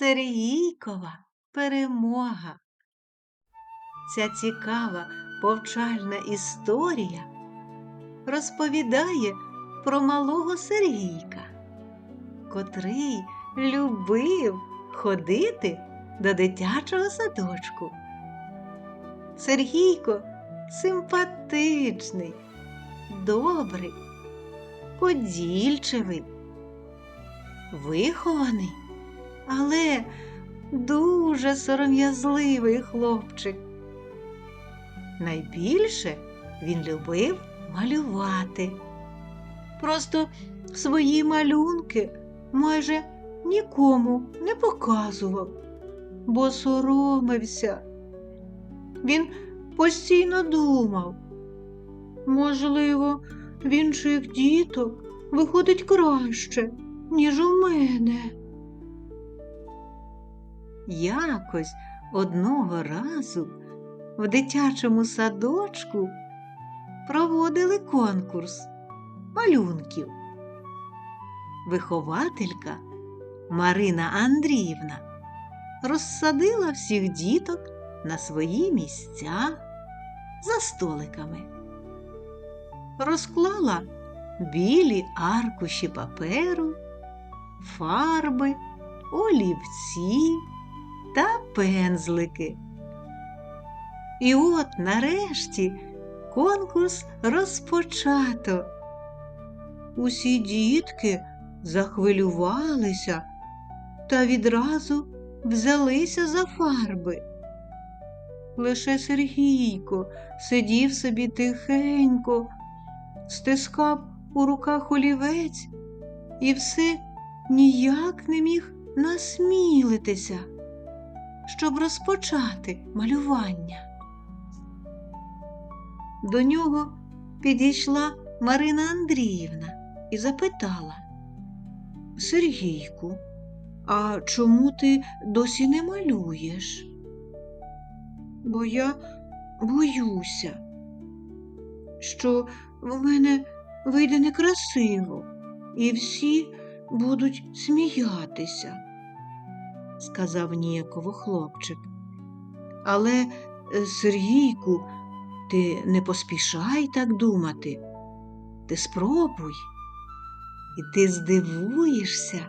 Сергійкова перемога. Ця цікава повчальна історія розповідає про малого Сергійка, котрий любив ходити до дитячого садочку. Сергійко симпатичний, добрий, подільчивий, вихований, але дуже сором'язливий хлопчик. Найбільше він любив малювати. Просто свої малюнки майже нікому не показував, бо соромився. Він постійно думав, можливо, в інших діток виходить краще, ніж у мене. Якось одного разу в дитячому садочку проводили конкурс малюнків. Вихователька Марина Андріївна розсадила всіх діток на свої місця за столиками, розклала білі аркуші паперу, фарби, олівці та пензлики. І от нарешті конкурс розпочато. Усі дітки захвилювалися та відразу взялися за фарби. Лише Сергійко сидів собі тихенько, стискав у руках олівець і все ніяк не міг насмілитися, щоб розпочати малювання. До нього підійшла Марина Андріївна і запитала Сергійку, а чому ти досі не малюєш? Бо я боюся, що в мене вийде некрасиво, і всі будуть сміятися, сказав ніяково хлопчик. Але, е, Сергійку, ти не поспішай так думати. Ти спробуй, і ти здивуєшся,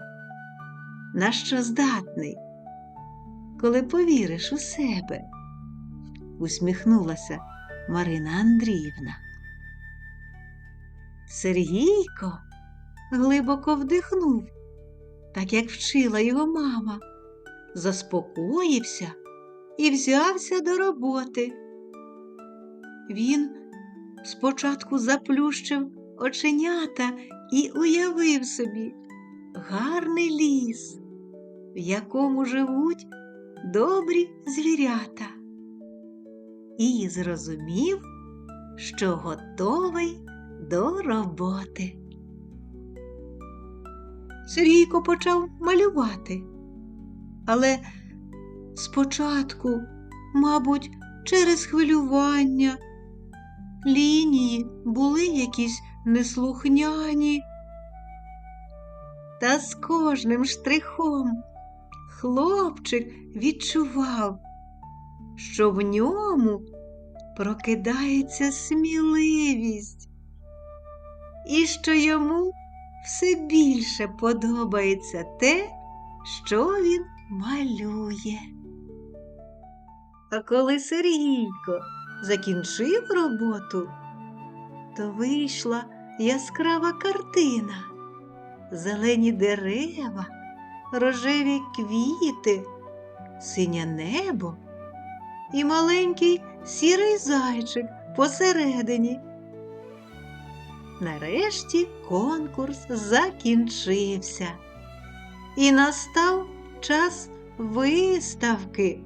на що здатний, коли повіриш у себе, усміхнулася Марина Андріївна. Сергійко глибоко вдихнув, так як вчила його мама, заспокоївся і взявся до роботи. Він спочатку заплющив оченята і уявив собі гарний ліс, в якому живуть добрі звірята, і зрозумів, що готовий до роботи. Сергійко почав малювати, але спочатку, мабуть, через хвилювання лінії були якісь неслухняні. Та з кожним штрихом хлопчик відчував, що в ньому прокидається сміливість, і що йому все більше подобається те, що він малює. А коли Сергійко закінчив роботу, то вийшла яскрава картина, зелені дерева, рожеві квіти, синє небо і маленький сірий зайчик посередині. Нарешті конкурс закінчився, і настав час виставки.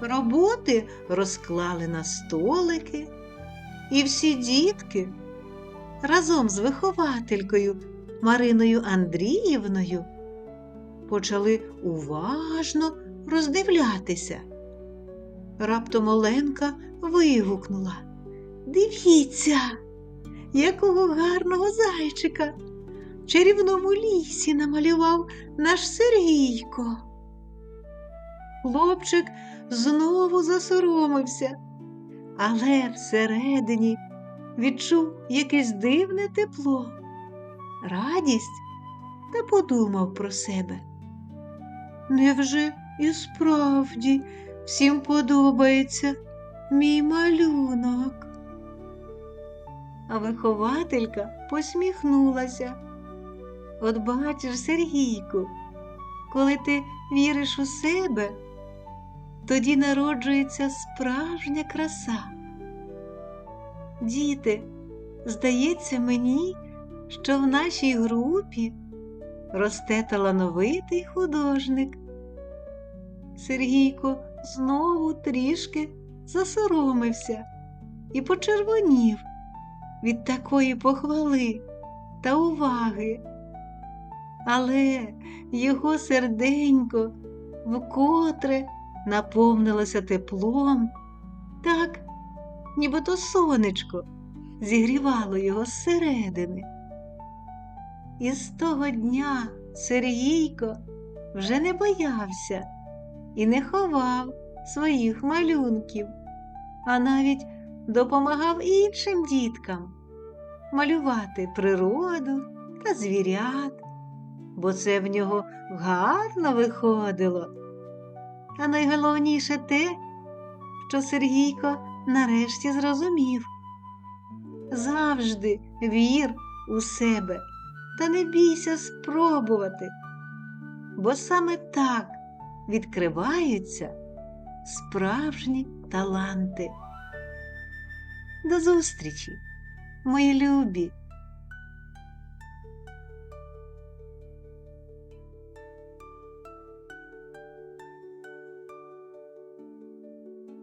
Роботи розклали на столики, і всі дітки разом з вихователькою Мариною Андріївною почали уважно роздивлятися. Раптом Оленка вигукнула Дивіться, якого гарного зайчика! Чарівному лісі намалював наш Сергійко. Хлопчик знову засоромився, але всередині відчув якесь дивне тепло, радість та подумав про себе. Невже і справді всім подобається мій малюнок? А вихователька посміхнулася. От бачиш, Сергійку, коли ти віриш у себе, тоді народжується справжня краса. Діти, здається мені, що в нашій групі росте талановитий художник. Сергійко знову трішки засоромився і почервонів від такої похвали та уваги. Але його серденько вкотре наповнилося теплом, так, ніби то сонечко зігрівало його зсередини. І з того дня Сергійко вже не боявся і не ховав своїх малюнків, а навіть допомагав іншим діткам малювати природу та звірят, бо це в нього гарно виходило. А найголовніше те, що Сергійко нарешті зрозумів. Завжди вір у себе та не бійся спробувати, бо саме так відкриваються справжні таланти. До зустрічі, мої любі